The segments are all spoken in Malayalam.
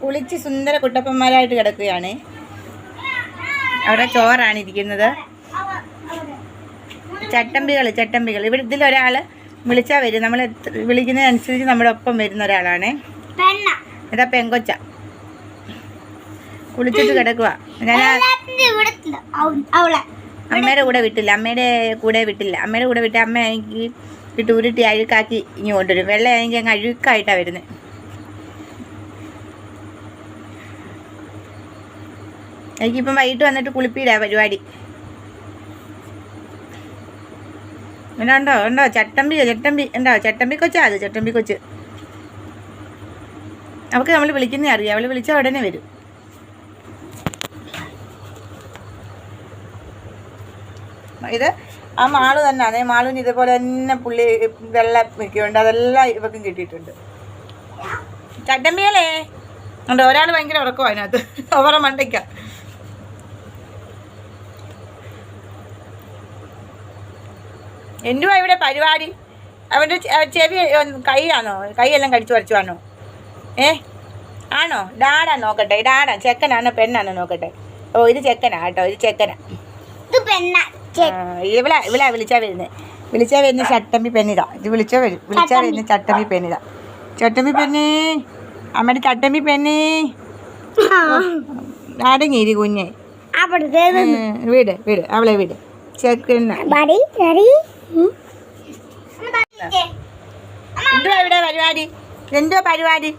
കുളിച്ച് സുന്ദര കുട്ടപ്പന്മാരായിട്ട് കിടക്കുകയാണ്. അവിടെ ചോറാണ് ഇരിക്കുന്നത്. ചട്ടമ്പികൾ ചട്ടമ്പികൾ ഇവിടെ ഇതിലൊരാൾ വിളിച്ചാൽ വരും. നമ്മൾ വിളിക്കുന്നതനുസരിച്ച് നമ്മുടെ ഒപ്പം വരുന്ന ഒരാളാണ്. ഇതാ പെങ്കൊച്ച. കുളിച്ചിട്ട് കിടക്കുക ഞാൻ അമ്മയുടെ കൂടെ വിട്ടില്ല. അമ്മയുടെ കൂടെ വിട്ടില്ല. അമ്മയുടെ കൂടെ വിട്ട് അമ്മ എനിക്ക് ഇട്ട് ഉരുട്ടി അഴുക്കാക്കി ഇങ്ങോട്ട് കൊണ്ടുവരും. വെള്ളം എനിക്ക് അങ്ങ് അഴുക്കായിട്ടാണ് വരുന്നത് എനിക്കിപ്പം വൈകിട്ട് വന്നിട്ട് കുളിപ്പിയില്ല പരിപാടി. എന്നാ ഉണ്ടോ? ഉണ്ടോ? ചട്ടമ്പി ചട്ടമ്പി. ഉണ്ടോ? ചട്ടമ്പി കൊച്ചാ അത് ചട്ടമ്പി കൊച്ച്. അവൾക്ക് നമ്മൾ വിളിക്കുന്നേ അറിയാം. അവൾ വിളിച്ചാൽ ഉടനെ വരും. ഇത് ആ മാൾ തന്നെ അതേ മാളുവിന് ഇതേപോലെ തന്നെ പുള്ളി വെള്ളം വെക്കുന്നുണ്ട്. അതെല്ലാം ഇവക്കും കിട്ടിയിട്ടുണ്ട്. ചട്ടമ്പിയല്ലേ? ഉണ്ട്? ഒരാൾ ഭയങ്കര ഉറക്കോ അതിനകത്ത്. ഓവറ മണ്ടയ്ക്ക. എന്തുവാ ഇവിടെ പരിപാടി? അവന്റെ ചെവി കൈയാണോ? കൈയെല്ലാം കടിച്ചു പറിച്ചുവാണോ? ഏ? ആണോ? ഡാഡാ നോക്കട്ടെ. ഡാഡാ ചെക്കനാണോ പെണ്ണാണോ നോക്കട്ടെ. ഓ ഇത് ചെക്കനാ കേട്ടോ. ഇത് ചെക്കനാ. ഇവിടെ ഇവളാ ഇവളാ വിളിച്ചാ വരുന്നത് വിളിച്ചാ വരുന്ന ചട്ടമ്പി പെണ്ണിതാ. ഇത് വിളിച്ചാ വരും വിളിച്ചാ വരുന്ന ചട്ടമ്പി പെണ്ണിതാ. ചട്ടമ്പി പെണ്ണി അമ്മയുടെ ചട്ടമ്പി പെണ്ണി. അടങ്ങിയിരി കുഞ്ഞെ. വീട് വീട്. അവളെ വീട്. ചെക്കന എന്തുവാ ഇവിടെ പരിപാടി? എന്തുവാ പരിപാടി?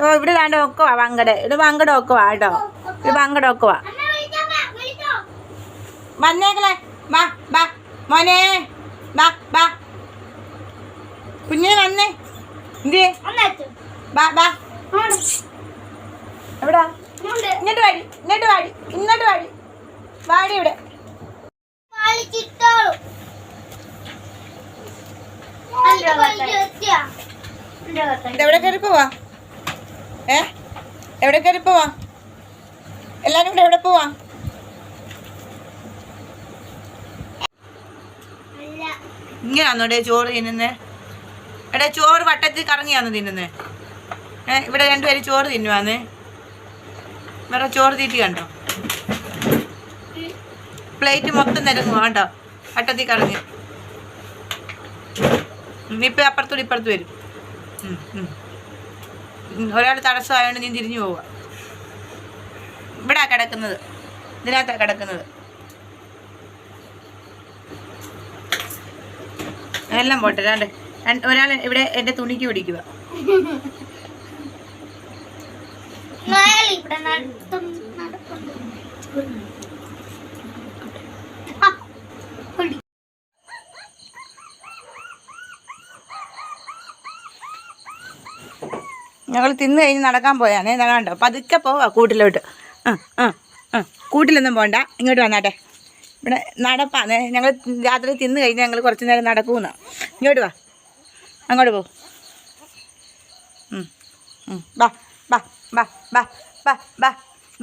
ഓ ഇവിടെ താണ്ട് ഒക്കുവാ വങ്കട. ഇവിടെ വങ്കട ഒക്കുവാ കേട്ടോ. ഇത് വങ്കട ഒക്കുവാ. വന്നേക്കളെ വാ വാ. മോനെ. വാ വാ. കുഞ്ഞെ വന്നേ. എന്ത് വാ വാ. എവിടാ? ഇങ്ങോട്ട് വാടി ഇങ്ങോട്ട് വാടി ഇങ്ങോട്ട് വാടി. വാടി ഇവിടെ. എവിടെ കയറി പോവാ? ഏ? എവിടെ കയറി പോവാ? എല്ലാരും കൂടെ എവിടെ പോവാ? ഇങ്ങനെയാന്നോടെ ചോറ് തിന്നുന്നേ? എടാ ചോറ് വട്ടത്തിൽ കറങ്ങിയാന്ന് തിന്നുന്നേ? ഏ ഇവിടെ രണ്ടുപേരും ചോറ് തിന്നുവാന്നേ? വേറെ ചോറ് തീറ്റി കണ്ടോ? പ്ലേറ്റ് മൊത്തം നിരങ്ങുവാണ്ടോ വട്ടത്തിൽ കറങ്ങി. ഇപ്പം അപ്പുറത്തോട് ഇപ്പുറത്ത് വരും. ഒരാൾ തടസ്സമായോണ്ട് നീ തിരിഞ്ഞു പോവുക. ഇവിടെ കിടക്കുന്നത്. ഇതിനകത്താ കിടക്കുന്നത്. എല്ലാം പോട്ടെ രണ്ട്. ഒരാൾ ഇവിടെ എന്റെ തുണിക്ക് പിടിക്കുക. ഇവിടെ നടത്തും നടക്കുന്നു ഞങ്ങൾ തിന്നു കഴിഞ്ഞ് നടക്കാൻ പോയാണേ കണ്ടോ? പതുക്കെ പോവാ കൂട്ടിലോട്ട്. ആ ആ ആ. കൂട്ടിലൊന്നും പോണ്ട ഇങ്ങോട്ട് വന്നാട്ടെ. ഇവിടെ നടപ്പാന്നേ. ഞങ്ങൾ രാത്രി തിന്നു കഴിഞ്ഞ് ഞങ്ങൾ കുറച്ച് നേരം നടക്കുമെന്ന് ഇങ്ങോട്ട് വാ. അങ്ങോട്ട് പോ. വാ വാ വാ വാ വാ വാ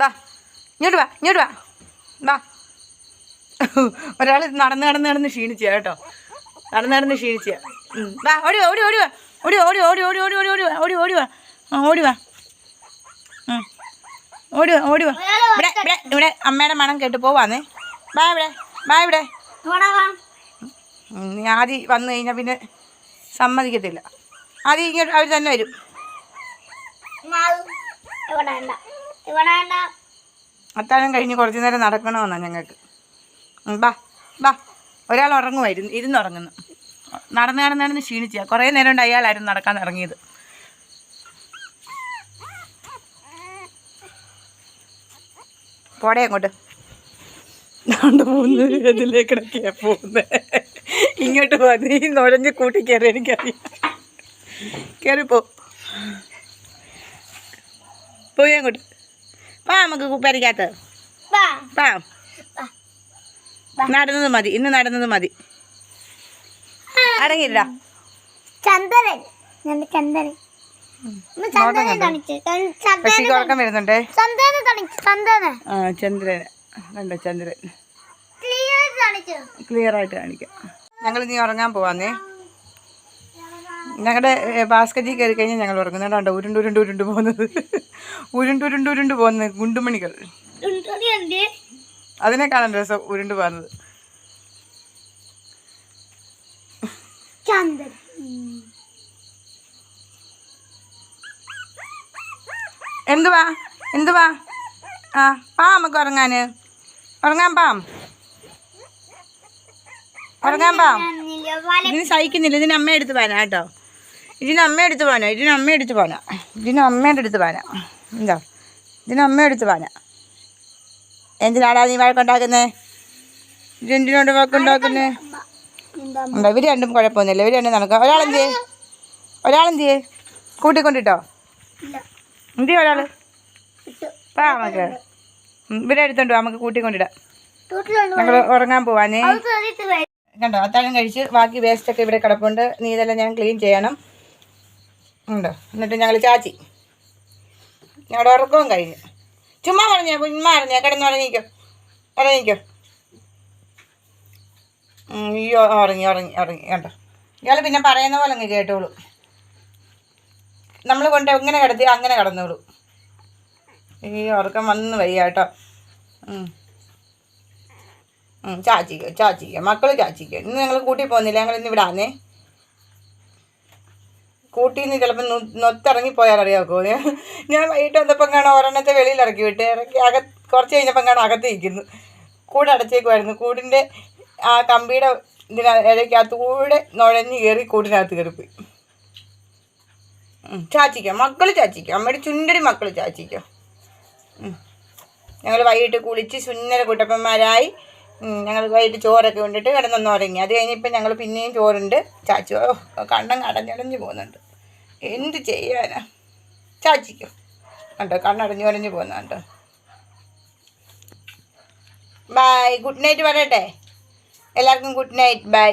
വാ ഇങ്ങോട്ട് വാ ഇങ്ങോട്ട് വാ. വാ ഒരാൾ നടന്ന് നടന്ന് നടന്ന് ക്ഷീണിച്ച കേട്ടോ. നടന്ന് നടന്ന് ക്ഷീണിച്ച. വാ ഓടി ഓടി ഓടി ഓടി ഓടി ഓടി ഓടി ഓടി ഓടി ഓടി ഓടി ഓടി ആ ഓടി വാ. ഉം. ഓടി ഓടി വാ. ഇവിടെ ഇവിടെ ഇവിടെ അമ്മയുടെ മണം കേട്ട് പോവാന്നേ. ബായ് ഇവിടെ ബായ് ഇവിടെ. നീ ആദ്യം വന്നു കഴിഞ്ഞാൽ പിന്നെ സമ്മതിക്കത്തില്ല. ആദ്യം ഇങ്ങോട്ട് അവർ തന്നെ വരും. അത്താഴം കഴിഞ്ഞ് കുറച്ച് നേരം നടക്കണമെന്നാണ് ഞങ്ങൾക്ക്. ബാ ബാ. ഒരാൾ ഉറങ്ങുമായിരുന്നു ഇരുന്ന് ഉറങ്ങുന്നു. നടന്ന് നടന്ന് ക്ഷീണിച്ചാൽ ക്ഷീണിച്ച കുറേ നേരം കൊണ്ട് അയാളായിരുന്നു നടക്കാൻ ഇറങ്ങിയത്. പോടെ അങ്ങോട്ട്. കൊണ്ട് മൂന്ന് ഇതിലേക്കിടയ്ക്കാ പോകുന്നത് ഇങ്ങോട്ട് പോ നീ നുഴഞ്ഞ് കൂട്ടി കയറി എനിക്കറിയാം. കയറിപ്പോ പോയി അങ്ങോട്ട്. വാ നമുക്ക് കുപ്പരിക്കാത്ത വാ. നടന്നത് മതി. ഇന്ന് നടന്നത് മതി. അടങ്ങിയില്ല ചന്ദ്രൻ. ഞണ്ട് ചന്ദനൻ ഇന്ന് ചന്ദനെ കാണിച്ചു. ചന്ദന പക്ഷേ ഉറക്കം വരുന്നുണ്ടേ. ആ ചന്ദ്രൻ. കണ്ടോ ചന്ദ്രൻ? ക്ലിയർ ആയിട്ട് കാണിക്കാം. ഞങ്ങൾ നീ ഉറങ്ങാൻ പോവാന്നേ. ഞങ്ങളുടെ ഭാസ്കരി കയറി കഴിഞ്ഞാൽ ഞങ്ങൾ ഉറങ്ങുന്നുണ്ടോ ഉരുണ്ട് ഉരുണ്ട് ഉരുണ്ട് പോകുന്നത്. ഉരുണ്ട് ഉരുണ്ട് ഉരുണ്ട് പോകുന്നത്. ഗുണ്ടുമണികൾ. അതിനെ കാണാൻ രസം ഉരുണ്ട് പോകുന്നത്. ചന്ദ്രൻ. എന്തുവാ എന്തുവാ ആ പാ നമുക്ക് ഉറങ്ങാൻ. ഉറങ്ങാൻ പാം. ഉറങ്ങാൻ പാം. ഇതിന് സഹിക്കുന്നില്ല. ഇതിന് അമ്മ എടുത്ത് പോകാനാ കേട്ടോ. ഇതിന് അമ്മ എടുത്ത് പോകാനോ ഇതിന് അമ്മ എടുത്ത് പോനാ ഇതിന് അമ്മയുടെ അടുത്ത് പോനാ എന്താ ഇതിന് അമ്മ എടുത്ത് പോനാ എന്തിനാടാ നീ വഴക്കുണ്ടാക്കുന്നേ? ഇതെന്തിനോട് വഴക്കുണ്ടാക്കുന്നേ? ഉണ്ടോ ഇവർ രണ്ടും കുഴപ്പമൊന്നുമില്ല. ഇവർ രണ്ടും നടക്കാം ഒരാളെന്ത് ചെയ്യേ ഒരാളെന്ത് ചെയ്യേ കൂട്ടിക്കൊണ്ടിട്ടോ എന്ത് ഇട്ടു. പാ നമുക്ക്. ഇവിടെ എടുത്തോണ്ട് നമുക്ക് കൂട്ടിക്കൊണ്ടിടാം. ഞങ്ങൾ ഉറങ്ങാൻ പോവാനേ കണ്ടോ അത്താഴം കഴിച്ച് ബാക്കി വേസ്റ്റ് ഒക്കെ ഇവിടെ കിടപ്പുണ്ട്. നീ ഇതെല്ലാം ഞാൻ ക്ലീൻ ചെയ്യണം. ഉണ്ടോ? എന്നിട്ട് ഞങ്ങൾ ചാച്ചി. ഞങ്ങളുടെ ഉറക്കവും കഴിഞ്ഞു. ചുമ്മാ പറഞ്ഞേ ചുമ്മാ പറഞ്ഞേ കിടന്ന് ഉറങ്ങിക്കോ. ഉറങ്ങിക്കോ. അയ്യോ ഉറങ്ങി ഉറങ്ങി ഉറങ്ങി. കണ്ടോ? ഇയാൾ പിന്നെ പറയുന്ന പോലെ അങ്ങ് കേട്ടോളൂ. നമ്മൾ കൊണ്ട് എങ്ങനെ കിടത്തി അങ്ങനെ കിടന്നോളൂ. ഈ ഉറക്കം വന്ന് വയ്യ കേട്ടോ. ചാച്ചിക്കോ ചാച്ചിക്കോ മക്കൾ ചാച്ചിക്കോ. ഇന്ന് ഞങ്ങൾ കൂട്ടി പോകുന്നില്ല ഞങ്ങൾ ഇന്ന് ഇവിടെ ആന്നേ കൂട്ടിയിൽ നിന്ന് ചിലപ്പോൾ നൊത്തിറങ്ങി പോയാൽ അറിയാമോ ഞാൻ വൈകിട്ട് വന്നപ്പം കാണാൻ ഒരെണ്ണത്തെ വെളിയിൽ ഇറക്കി വിട്ട് ഇറക്കി അക കുറച്ച് കഴിഞ്ഞപ്പം കാണാൻ അകത്ത് ഇരിക്കുന്നു കൂട് അടച്ചേക്കുമായിരുന്നു കൂടിന്റെ ആ കമ്പിയുടെ ഇതിനകത്ത് ഇടയ്ക്കകത്ത് കൂടെ നുഴഞ്ഞ് കയറി കൂടിനകത്ത് കയറിപ്പോയി. ചാച്ചിക്കോ. മക്കൾ ചാച്ചിക്കോ. അമ്മയുടെ ചുണ്ടടി മക്കൾ ചാച്ചിക്കോ. ഞങ്ങൾ വൈകിട്ട് കുളിച്ച് സുന്ദര കുട്ടപ്പന്മാരായി ഞങ്ങൾ വൈകിട്ട് ചോറൊക്കെ കൊണ്ടിട്ട് കിടന്നൊന്ന് ഉറങ്ങി. അത് കഴിഞ്ഞിപ്പോൾ ഞങ്ങൾ പിന്നെയും ചോറുണ്ട്. ചാച്ചു കണ്ണം കടഞ്ഞടഞ്ഞു പോകുന്നുണ്ട്. എന്ത് ചെയ്യാനാ? ചാച്ചിക്കോ. കണ്ടോ കണ്ണടഞ്ഞു ഉറഞ്ഞു പോകുന്നുണ്ട്. ബൈ ഗുഡ് നൈറ്റ് പറയട്ടെ. എല്ലാവർക്കും ഗുഡ് നൈറ്റ് ബൈ